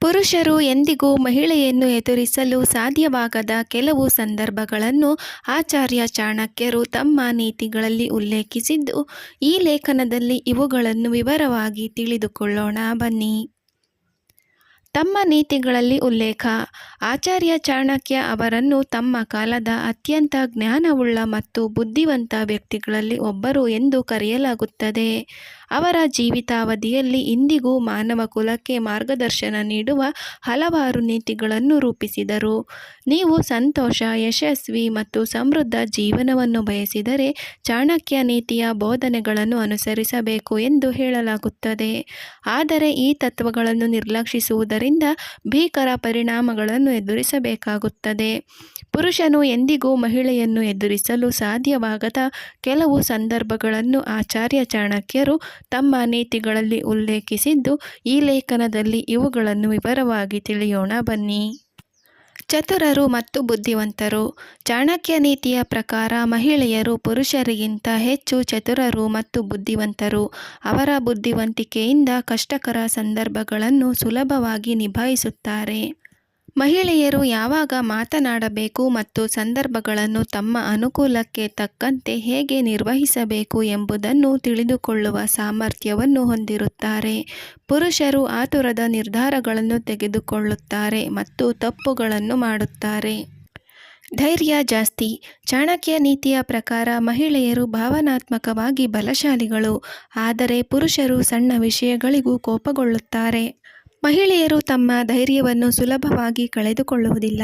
ಪುರುಷರು ಎಂದಿಗೂ ಮಹಿಳೆಯನ್ನು ಎದುರಿಸಲು ಸಾಧ್ಯವಾಗದ ಕೆಲವು ಸಂದರ್ಭಗಳನ್ನು ಆಚಾರ್ಯ ಚಾಣಕ್ಯರು ತಮ್ಮ ನೀತಿಗಳಲ್ಲಿ ಉಲ್ಲೇಖಿಸಿದ್ದು, ಈ ಲೇಖನದಲ್ಲಿ ಇವುಗಳನ್ನು ವಿವರವಾಗಿ ತಿಳಿದುಕೊಳ್ಳೋಣ. ಬನ್ನಿ. ತಮ್ಮ ನೀತಿಗಳಲ್ಲಿ ಉಲ್ಲೇಖ. ಆಚಾರ್ಯ ಚಾಣಕ್ಯ ಅವರನ್ನು ತಮ್ಮ ಕಾಲದ ಅತ್ಯಂತ ಜ್ಞಾನವುಳ್ಳ ಮತ್ತು ಬುದ್ಧಿವಂತ ವ್ಯಕ್ತಿಗಳಲ್ಲಿ ಒಬ್ಬರು ಎಂದು ಕರೆಯಲಾಗುತ್ತದೆ. ಅವರ ಜೀವಿತಾವಧಿಯಲ್ಲಿ ಇಂದಿಗೂ ಮಾನವ ಕುಲಕ್ಕೆ ಮಾರ್ಗದರ್ಶನ ನೀಡುವ ಹಲವಾರು ನೀತಿಗಳನ್ನು ರೂಪಿಸಿದರು. ನೀವು ಸಂತೋಷ, ಯಶಸ್ವಿ ಮತ್ತು ಸಮೃದ್ಧ ಜೀವನವನ್ನು ಬಯಸಿದರೆ ಚಾಣಕ್ಯ ನೀತಿಯ ಬೋಧನೆಗಳನ್ನು ಅನುಸರಿಸಬೇಕು ಎಂದು ಹೇಳಲಾಗುತ್ತದೆ. ಆದರೆ ಈ ತತ್ವಗಳನ್ನು ನಿರ್ಲಕ್ಷಿಸುವುದರಿಂದ ಭೀಕರ ಪರಿಣಾಮಗಳನ್ನು ಎದುರಿಸಬೇಕಾಗುತ್ತದೆ. ಪುರುಷನು ಎಂದಿಗೂ ಮಹಿಳೆಯನ್ನು ಎದುರಿಸಲು ಸಾಧ್ಯವಾಗದ ಕೆಲವು ಸಂದರ್ಭಗಳನ್ನು ಆಚಾರ್ಯ ಚಾಣಕ್ಯರು ತಮ್ಮ ನೀತಿಗಳಲ್ಲಿ ಉಲ್ಲೇಖಿಸಿದ್ದು, ಈ ಲೇಖನದಲ್ಲಿ ಇವುಗಳನ್ನು ವಿವರವಾಗಿ ತಿಳಿಯೋಣ. ಬನ್ನಿ. ಚತುರರು ಮತ್ತು ಬುದ್ಧಿವಂತರು. ಚಾಣಕ್ಯ ನೀತಿಯ ಪ್ರಕಾರ ಮಹಿಳೆಯರು ಪುರುಷರಿಗಿಂತ ಹೆಚ್ಚು ಚತುರರು ಮತ್ತು ಬುದ್ಧಿವಂತರು. ಅವರ ಬುದ್ಧಿವಂತಿಕೆಯಿಂದ ಕಷ್ಟಕರ ಸಂದರ್ಭಗಳನ್ನು ಸುಲಭವಾಗಿ ನಿಭಾಯಿಸುತ್ತಾರೆ. ಮಹಿಳೆಯರು ಯಾವಾಗ ಮಾತನಾಡಬೇಕು ಮತ್ತು ಸಂದರ್ಭಗಳನ್ನು ತಮ್ಮ ಅನುಕೂಲಕ್ಕೆ ತಕ್ಕಂತೆ ಹೇಗೆ ನಿರ್ವಹಿಸಬೇಕು ಎಂಬುದನ್ನು ತಿಳಿದುಕೊಳ್ಳುವ ಸಾಮರ್ಥ್ಯವನ್ನು ಹೊಂದಿರುತ್ತಾರೆ. ಪುರುಷರು ಆತುರದ ನಿರ್ಧಾರಗಳನ್ನು ತೆಗೆದುಕೊಳ್ಳುತ್ತಾರೆ ಮತ್ತು ತಪ್ಪುಗಳನ್ನು ಮಾಡುತ್ತಾರೆ. ಧೈರ್ಯ ಜಾಸ್ತಿ. ಚಾಣಕ್ಯ ನೀತಿಯ ಪ್ರಕಾರ ಮಹಿಳೆಯರು ಭಾವನಾತ್ಮಕವಾಗಿ ಬಲಶಾಲಿಗಳು, ಆದರೆ ಪುರುಷರು ಸಣ್ಣ ವಿಷಯಗಳಿಗೂ ಕೋಪಗೊಳ್ಳುತ್ತಾರೆ. ಮಹಿಳೆಯರು ತಮ್ಮ ಧೈರ್ಯವನ್ನು ಸುಲಭವಾಗಿ ಕಳೆದುಕೊಳ್ಳುವುದಿಲ್ಲ.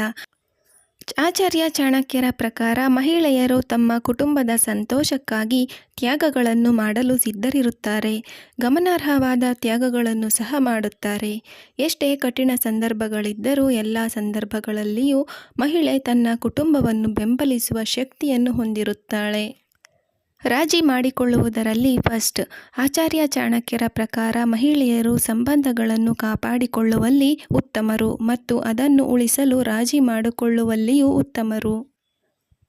ಆಚಾರ್ಯ ಚಾಣಕ್ಯರ ಪ್ರಕಾರ ಮಹಿಳೆಯರು ತಮ್ಮ ಕುಟುಂಬದ ಸಂತೋಷಕ್ಕಾಗಿ ತ್ಯಾಗಗಳನ್ನು ಮಾಡಲು ಸಿದ್ಧರಿರುತ್ತಾರೆ. ಗಮನಾರ್ಹವಾದ ತ್ಯಾಗಗಳನ್ನು ಸಹ ಮಾಡುತ್ತಾರೆ. ಎಷ್ಟೇ ಕಠಿಣ ಸಂದರ್ಭಗಳಿದ್ದರೂ ಎಲ್ಲ ಸಂದರ್ಭಗಳಲ್ಲಿಯೂ ಮಹಿಳೆ ತನ್ನ ಕುಟುಂಬವನ್ನು ಬೆಂಬಲಿಸುವ ಶಕ್ತಿಯನ್ನು ಹೊಂದಿರುತ್ತಾಳೆ. ರಾಜಿ ಮಾಡಿಕೊಳ್ಳುವುದರಲ್ಲಿ ಫಸ್ಟ್ ಆಚಾರ್ಯ ಚಾಣಕ್ಯರ ಪ್ರಕಾರ ಮಹಿಳೆಯರು ಸಂಬಂಧಗಳನ್ನು ಕಾಪಾಡಿಕೊಳ್ಳುವಲ್ಲಿ ಉತ್ತಮರು ಮತ್ತು ಅದನ್ನು ಉಳಿಸಲು ರಾಜಿ ಮಾಡಿಕೊಳ್ಳುವಲ್ಲಿಯೂ ಉತ್ತಮರು.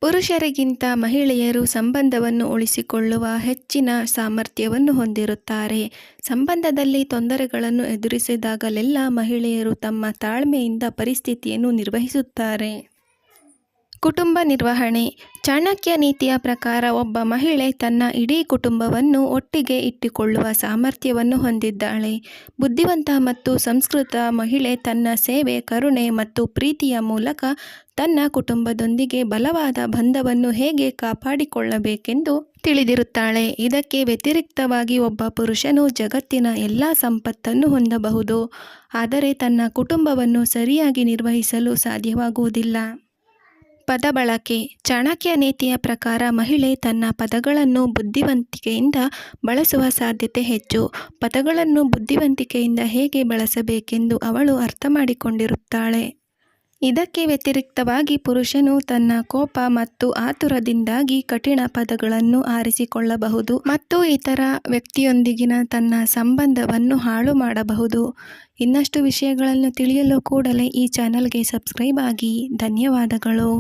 ಪುರುಷರಿಗಿಂತ ಮಹಿಳೆಯರು ಸಂಬಂಧವನ್ನು ಉಳಿಸಿಕೊಳ್ಳುವ ಹೆಚ್ಚಿನ ಸಾಮರ್ಥ್ಯವನ್ನು ಹೊಂದಿರುತ್ತಾರೆ. ಸಂಬಂಧದಲ್ಲಿ ತೊಂದರೆಗಳನ್ನು ಎದುರಿಸಿದಾಗಲೆಲ್ಲ ಮಹಿಳೆಯರು ತಮ್ಮ ತಾಳ್ಮೆಯಿಂದ ಪರಿಸ್ಥಿತಿಯನ್ನು ನಿರ್ವಹಿಸುತ್ತಾರೆ. ಕುಟುಂಬ ನಿರ್ವಹಣೆ. ಚಾಣಕ್ಯ ನೀತಿಯ ಪ್ರಕಾರ ಒಬ್ಬ ಮಹಿಳೆ ತನ್ನ ಇಡೀ ಕುಟುಂಬವನ್ನು ಒಟ್ಟಿಗೆ ಇಟ್ಟುಕೊಳ್ಳುವ ಸಾಮರ್ಥ್ಯವನ್ನು ಹೊಂದಿದ್ದಾಳೆ. ಬುದ್ಧಿವಂತ ಮತ್ತು ಸಂಸ್ಕೃತ ಮಹಿಳೆ ತನ್ನ ಸೇವೆ, ಕರುಣೆ ಮತ್ತು ಪ್ರೀತಿಯ ಮೂಲಕ ತನ್ನ ಕುಟುಂಬದೊಂದಿಗೆ ಬಲವಾದ ಬಂಧವನ್ನು ಹೇಗೆ ಕಾಪಾಡಿಕೊಳ್ಳಬೇಕೆಂದು ತಿಳಿದಿರುತ್ತಾಳೆ. ಇದಕ್ಕೆ ವ್ಯತಿರಿಕ್ತವಾಗಿ ಒಬ್ಬ ಪುರುಷನು ಜಗತ್ತಿನ ಎಲ್ಲ ಸಂಪತ್ತನ್ನು ಹೊಂದಬಹುದು. ಆದರೆ ತನ್ನ ಕುಟುಂಬವನ್ನು ಸರಿಯಾಗಿ ನಿರ್ವಹಿಸಲು ಸಾಧ್ಯವಾಗುವುದಿಲ್ಲ. ಪದ ಬಳಕೆ. ಚಾಣಕ್ಯ ನೀತಿಯ ಪ್ರಕಾರ ಮಹಿಳೆ ತನ್ನ ಪದಗಳನ್ನು ಬುದ್ಧಿವಂತಿಕೆಯಿಂದ ಬಳಸುವ ಸಾಧ್ಯತೆ ಹೆಚ್ಚು. ಪದಗಳನ್ನು ಬುದ್ಧಿವಂತಿಕೆಯಿಂದ ಹೇಗೆ ಬಳಸಬೇಕೆಂದು ಅವಳು ಅರ್ಥ ಮಾಡಿಕೊಂಡಿರುತ್ತಾಳೆ ಇದಕ್ಕೆ ವ್ಯತಿರಿಕ್ತವಾಗಿ ಪುರುಷನು ತನ್ನ ಕೋಪ ಮತ್ತು ಆತುರದಿಂದಾಗಿ ಕಠಿಣ ಪದಗಳನ್ನು ಆರಿಸಿಕೊಳ್ಳಬಹುದು ಮತ್ತು ಇತರ ವ್ಯಕ್ತಿಯೊಂದಿಗಿನ ತನ್ನ ಸಂಬಂಧವನ್ನು ಹಾಳು ಮಾಡಬಹುದು. ಇನ್ನಷ್ಟು ವಿಷಯಗಳನ್ನು ತಿಳಿಯಲು ಕೂಡಲೇ ಈ ಚಾನಲ್ಗೆ ಸಬ್ಸ್ಕ್ರೈಬ್ ಆಗಿ. ಧನ್ಯವಾದಗಳು.